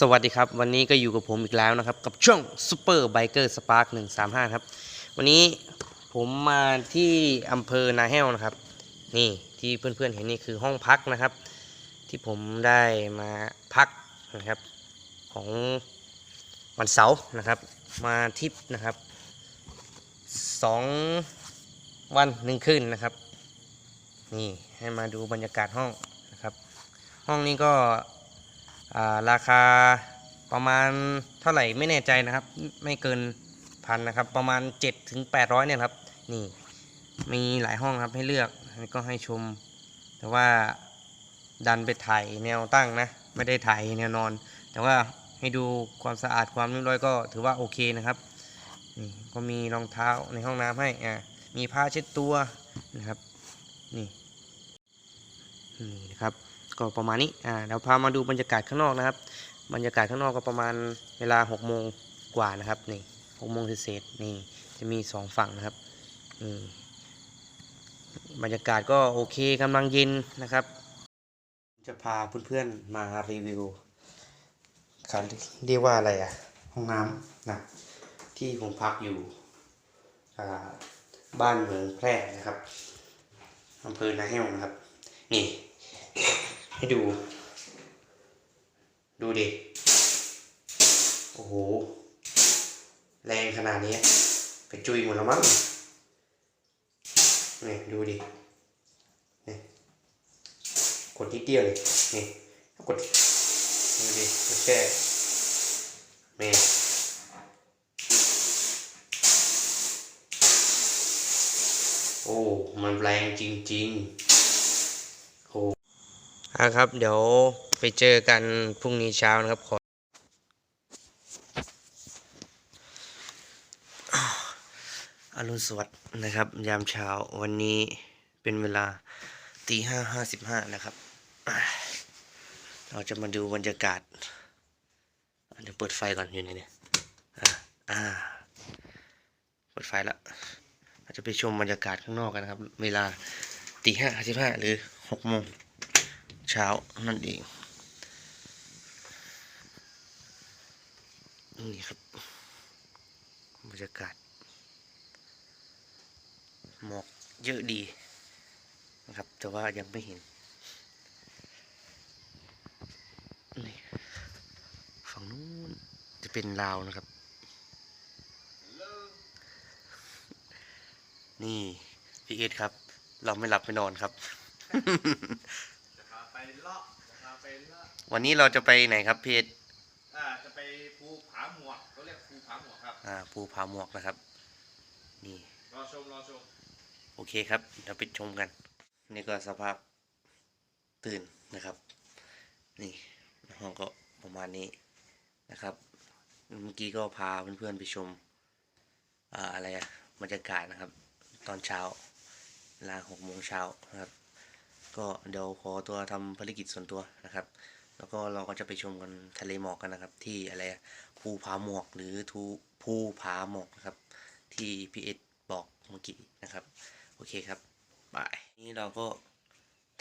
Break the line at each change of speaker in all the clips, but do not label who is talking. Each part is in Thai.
สวัสดีครับ วันนี้ก็อยู่กับผมอีกแล้วนะครับ กับช่อง Super Biker Spark 135 ครับ วันนี้ผมมาที่อำเภอนาแห้วนะครับ นี่ที่เพื่อนๆเห็นนี่คือห้องพักนะครับ ที่ผมได้มาพักนะครับ ของวันเสาร์นะครับ มาทริปนะครับสองวันหนึ่งคืนนะครับ นี่ให้มาดูบรรยากาศห้องนะครับ ห้องนี้ก็ ราคาประมาณเท่าไหร่ไม่แน่ใจนะครับ ไม่เกินพันนะครับ ประมาณ 7 ถึง 800 เนี่ยครับ นี่มีหลายห้องครับให้เลือกก็ให้ชม แต่ว่าดันไปถ่ายแนวตั้งนะ ไม่ได้ถ่ายแนวนอน แต่ว่าให้ดูความสะอาดความเรียบร้อยก็ถือว่าโอเคนะครับนี่ก็มีรองเท้าในห้องน้ำให้อ่ามีผ้าเช็ดตัวนะครับ นี่นี่นะครับ ก็ประมาณนี้อ่าเดี๋ยวพามาดูบรรยากาศข้างนอกนะครับ บรรยากาศข้างนอกก็ประมาณเวลา6โมงกว่านะครับนี่6โมงเศษนี่จะมีสองฝั่งนะครับนี่บรรยากาศก็โอเคกำลังเย็นนะครับ จะพาเพื่อนๆมารีวิวเขาเรียกว่าอะไรอะห้องน้ำนะที่ผมพักอยู่อ่าบ้านเมืองแพร่นะครับอำเภอนาแห้วนะครับ นี่ ให้ดู ดูดิ โอ้โห แรงขนาดนี้ไปจุยหมดแล้วมั้งนี่ดูดินี่กดนิดเดียวเลยนี่กดดูดิแช่นี่โอ้ มันแรงจริง ๆ อะครับ เดี๋ยวไปเจอกันพรุ่งนี้เช้านะครับขออรุณสวัสดิ์นะครับ ยามเช้าวันนี้เป็นเวลาตีห้าห้าสิบห้านะครับ เราจะมาดูบรรยากาศเดี๋ยวเปิดไฟก่อนอยู่ไหนเนี่ยอ่าอ่าเปิดไฟแล้วเราจะไปชมบรรยากาศข้างนอกกันนะครับ เวลาตีห้าสิบห้าหรือหกโมง เช้านั่นเองนี่ครับบรรยากาศหมอกเยอะดีนะครับ แต่ว่ายังไม่เห็นนี่ฝั่งนู้นจะเป็นลาวนะครับ นี่พี่เอสครับ เราไม่หลับไม่นอนครับ วันนี้เราจะไปไหนครับพี่เอส
อ่าจะไปภูผาหมวกเขาเรียกภูผาหมวกครับ
อ่าภูผาหมวกนะครับ นี่
รอชมรอชม
โอเคครับเดี๋ยวไปชมกัน นี่ก็สภาพตื่นนะครับ นี่ห้องก็ประมาณนี้นะครับ เมื่อกี้ก็พาเพื่อนๆไปชมอ่าอะไรอะบรรยากาศนะครับ ตอนเช้าเวลาหกโมงเช้านะครับ ก็เดี๋ยวขอตัวทำภารกิจส่วนตัวนะครับ แล้วก็เราก็จะไปชมกันทะเลหมอกกันนะครับ ที่อะไรภูผาหมอกหรือทูภูผาหมอกนะครับ ที่พี่เอ็ดบอกเมื่อกี้นะครับโอเคครับบายนี่เราก็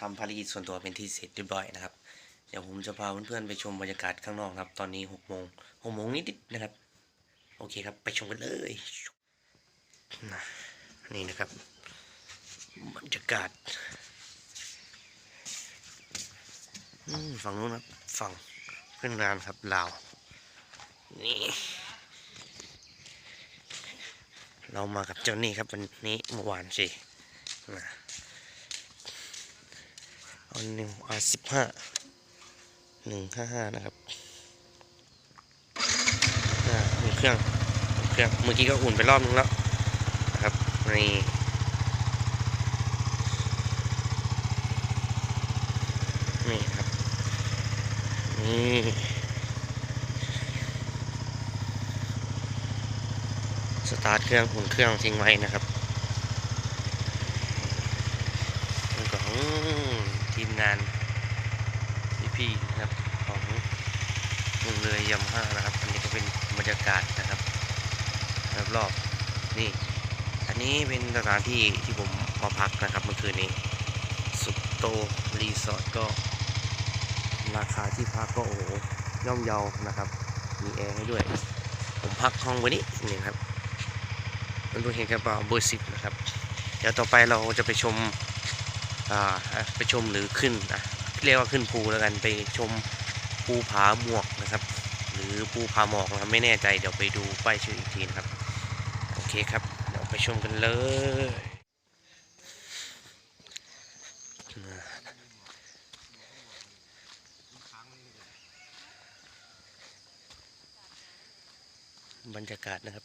ทำภารกิจส่วนตัวเป็นที่เสร็จเรียบร้อยนะครับ เดี๋ยวผมจะพาเพื่อนๆไปชมบรรยากาศข้างนอกครับ ตอนนี้หกโมงหกโมงนิดๆนะครับ โอเคครับ ไปชมกันเลยนี่นะครับบรรยากาศอืม ฝั่งนู้นครับฝั่งเพื่อนงานครับลาวนี่เรามากับเจ้านี่ครับวันนี้เมื่อวานสินะอาหนึ่งอาสิบห้าหนึ่งห้าห้านะครับอ่าเครื่องเครื่องเมื่อกี้ก็อุ่นไปรอบนึงแล้วนะครับนี่ครับ นี่สตาร์ทเครื่องอุ่นเครื่องทิ้งไว้นะครับของทีมงานพี่ๆนะครับของวงเรือยำห้านะครับ อันนี้ก็เป็นบรรยากาศนะครับรอบๆนี่ อันนี้เป็นสถานที่ที่ผมมาพักนะครับเมื่อคืนนี้ สุดโตรีสอร์ทก็ ราคาที่พักก็โอ้โหย่อมเยานะครับ มีแอร์ให้ด้วย ผมพักห้องไวันนี้นี่ครับมันดูเห็นกระเป๋าเบอร์สิบนะครับ เดี๋ยวต่อไปเราจะไปชมไปชมหรือขึ้นเรียกว่าขึ้นภูแล้วกันไปชมภูผาหมวกนะครับ หรือภูผาหมอกนะครับไม่แน่ใจเดี๋ยวไปดูป้ายชื่ออีกทีนะครับ โอเคครับ เดี๋ยวไปชมกันเลยบ รยากาศนะครับ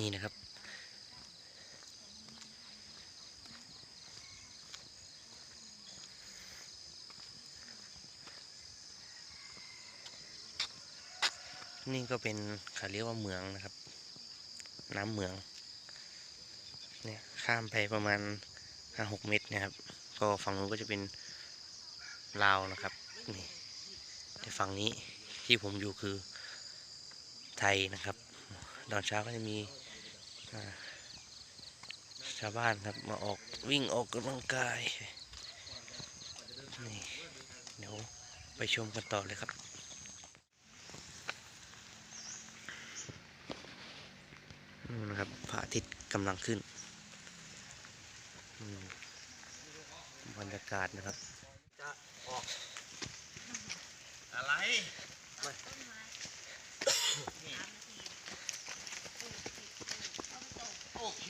นี่นะครับ นี่ก็เป็นเขาเรียกว่าเมืองนะครับ น้ำเมือง เนี่ยข้ามไปประมาณห้าหกเมตรนะครับ ก็ฝั่งนู้นก็จะเป็นลาวนะครับนี่แต่ฝั่งนี้ที่ผมอยู่คือไทยนะครับตอนเช้าก็จะมีชาวบ้านครับมาออกวิ่งออกกำลังกายนี่เดี๋ยวไปชมกันต่อเลยครับ นู่นนะครับพระอาทิตย์กำลังขึ้นอืมบรรยากาศนะครับ
จะออกอะไรโอเค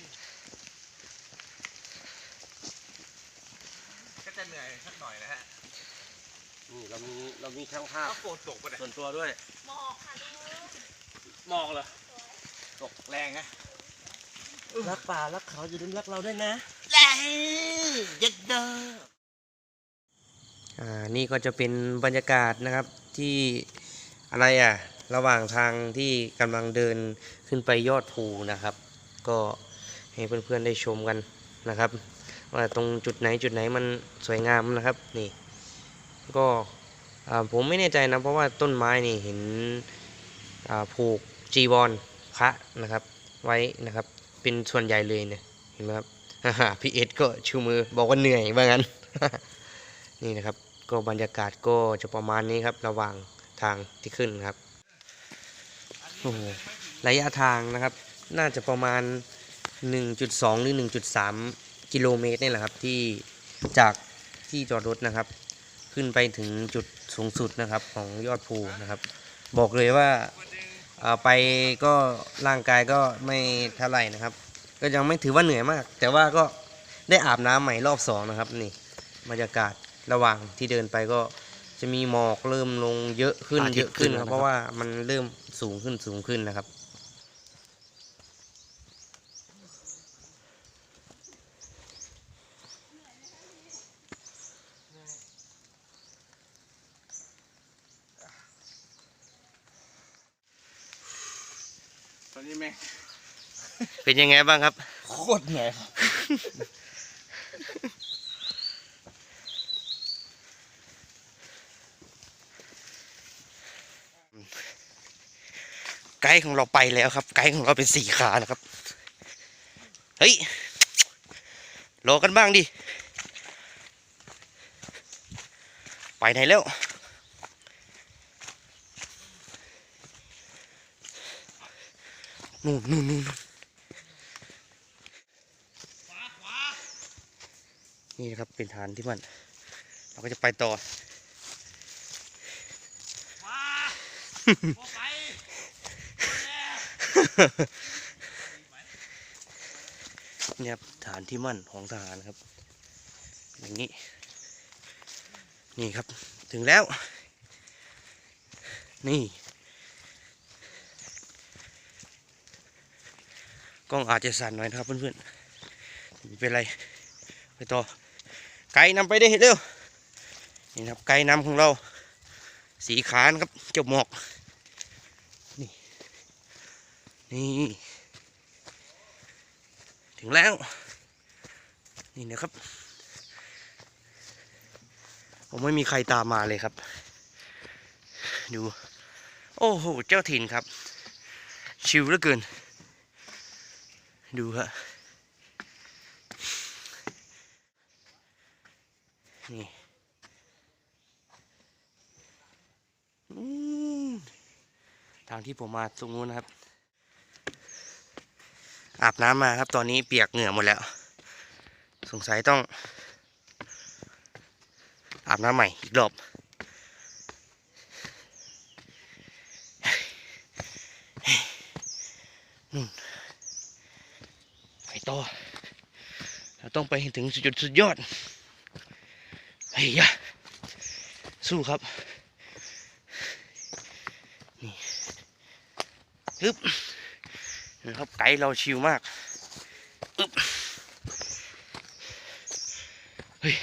ก็จะเหนื่อยสักหน่อยนะฮะ
นี่เรามีเรามีช่างภาพ
ก็โกรธตกไปเลย
ส่วนตัวด้วย
หมอกค่ะลูก
มองเหรอ ตกแรงไง
รักป่ารักเขาอย่าลืมรักเราด้วยนะ
แรงยัดเด้อ
อ่านี่ก็จะเป็นบรรยากาศนะครับที่อะไรอะ ระหว่างทางที่กำลังเดินขึ้นไปยอดภูนะครับ ก็ให้เพื่อนๆได้ชมกันนะครับ ว่าตรงจุดไหนจุดไหนมันสวยงามนะครับนี่ ก็อ่าผมไม่แน่ใจนะเพราะว่าต้นไม้นี่เห็นอ่าผูกจีวร พระนะครับ ไว้นะครับ เป็นส่วนใหญ่เลยเนี่ยเห็นไหมครับพี่เอสก็ชูมือบอกว่าเหนื่อยว่างั้น นี่นะครับ ก็บรรยากาศก็จะประมาณนี้ครับ ระหว่างทางที่ขึ้นครับโอ้โหระยะทางนะครับ น่าจะประมาณ 1.2 หรือ 1.3 กิโลเมตรนี่แหละครับที่จากที่จอดรถนะครับ ขึ้นไปถึงจุดสูงสุดนะครับของยอดภูนะครับ บอกเลยว่า ไปก็ร่างกายก็ไม่เท่าไหร่นะครับ ก็ยังไม่ถือว่าเหนื่อยมาก แต่ว่าก็ได้อาบน้ำใหม่รอบสองนะครับนี่บรรยากาศระหว่างที่เดินไปก็จะมีหมอกเริ่มลงเยอะขึ้น
อาทิ
เย
ตย์
อะขึ้น
ขึ้น
ครับ
แล้วนะครับ
เพราะว่ามันเริ่มสูงขึ้นสูงขึ้นนะครับ
ตอนนี้แม่ง
เป็นยังไงบ้างครับ
โคตรเหนื่อยครับ
ไกด์ของเราไปแล้วครับ ไกด์ของเราเป็นสี่ขานะครับ เฮ้ยรอกันบ้างดิ ไปไหนแล้ว นู่นนู่นนู่น นู่นนี่นะครับเป็นฐานที่มันเราก็จะไปต่อเนี่ยครับฐานที่มั่นของทหารครับ อย่างนี้ นี่ครับถึงแล้ว นี่กล้องอาจจะสั่นหน่อยนะครับเพื่อนๆไม่เป็นไร ไปต่อ ไกด์นำไปได้เร็วนี่นะครับไกด์นำของเรา สีขานครับเจ้าหมอก นี่ นี่ ถึงแล้ว นี่นะครับ ผมไม่มีใครตามมาเลยครับ ดู โอ้โห เจ้าถิ่นครับ ชิวเหลือเกิน ดูฮะนี่อืม ที่ผมมาตรงนู้นนะครับ อาบน้ำมาครับ ตอนนี้เปียกเหงื่อหมดแล้ว สงสัยต้อง อาบน้ำใหม่อีกรอบนู่นไปต่อเราต้องไปถึงจุดสุดยอดเฮ้ยยะสู้ครับ ฮึบนะครับไกด์เราชิวมากอึบเฮ้ย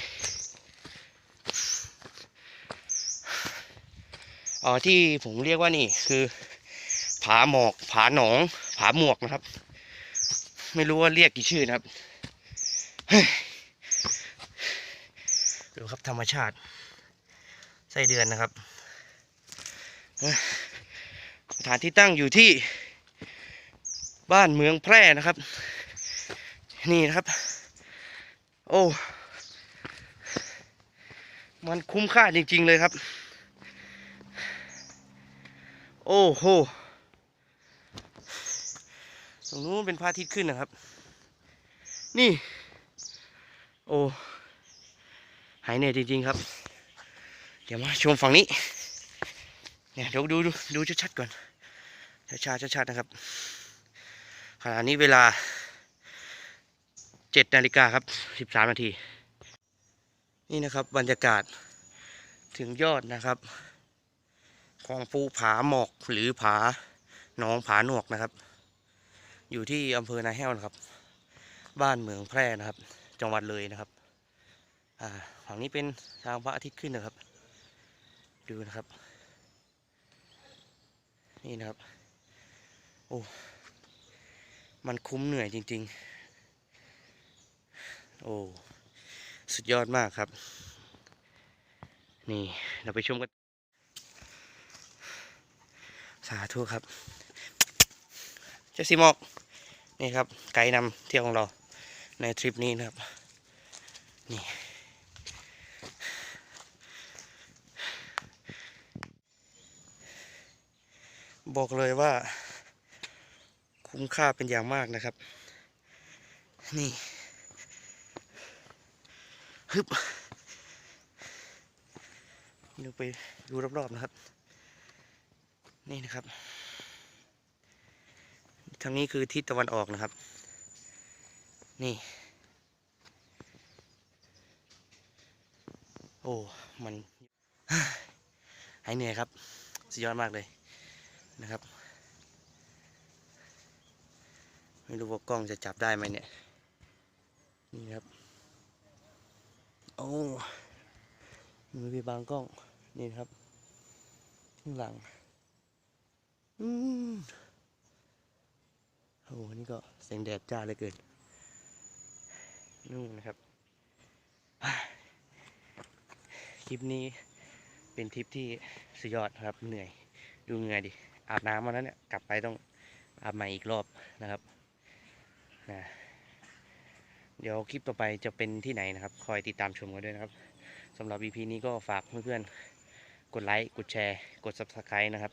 อ๋อที่ผมเรียกว่านี่คือ ผาหมอกผาหนอง ผาหมวกนะครับ ไม่รู้ว่าเรียกกี่ชื่อนะครับเฮ้ยดูครับธรรมชาติไส้เดือนนะครับ เอ้ยสถานที่ตั้งอยู่ที่บ้านเมืองแพร่นะครับ นี่นะครับ โอ้ มันคุ้มค่าจริง ๆ เลยครับ โอ้โหตรงนู้นเป็นพระอาทิตย์ขึ้นนะครับ นี่ โอ้หายเหนื่อยจริง ๆ ครับ เดี๋ยวมาชมฝั่งนี้ เนี่ยเดี๋ยวดูดูดูชัดๆก่อน ช้าๆชัดๆนะครับขณะนี้เวลาเจ็ดนาฬิกาครับสิบสามนาที นี่นะครับบรรยากาศถึงยอดนะครับของภูผาหมอกหรือผาหนองผาหนวกนะครับ อยู่ที่อำเภอนาแห้วนะครับ บ้านเมืองแพร่นะครับ จังหวัดเลยนะครับอ่าฝั่งนี้เป็นทางพระอาทิตย์ขึ้นนะครับ ดูนะครับ นี่นะครับ โอ้ มันคุ้มเหนื่อยจริง ๆ โอ้ สุดยอดมากครับ นี่ เราไปชมกัน สาธุครับ เจาสีมอก นี่ครับ ไกด์นำเที่ยวของเรา ในทริปนี้นะครับ นี่บอกเลยว่า คุ้มค่าเป็นอย่างมากนะครับ นี่ฮึบดูไปดูรอบๆนะครับ นี่นะครับ ทางนี้คือทิศตะวันออกนะครับ นี่โอ้มันหายเหนื่อยครับ สุดยอดมากเลยนะครับ ไม่รู้ว่ากล้องจะจับได้ไหมเนี่ย นี่ครับ โอ้มือไปบางกล้อง นี่ครับ ข้างหลัง อืมโอ้โหนี่ก็แสงแดดจ้าเลือเกินนู่นนะครับ คลิปนี้เป็นทริปที่สุดยอดครับเหนื่อย ดูเหนื่อยดิ อาบน้ำมาแล้วเนี่ย กลับไปต้องอาบใหม่อีกรอบนะครับ นะเดี๋ยวคลิปต่อไปจะเป็นที่ไหนนะครับ คอยติดตามชมกันด้วยนะครับสำหรับ EP นี้ก็ฝากเพื่อนๆ กดไลค์ กดแชร์ กด Subscribe นะครับ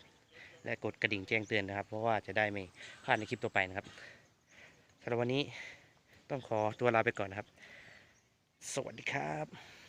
และกดกระดิ่งแจ้งเตือนนะครับ เพราะว่าจะได้ไม่พลาดในคลิปต่อไปนะครับสำหรับวันนี้ต้องขอตัวลาไปก่อนนะครับ สวัสดีครับ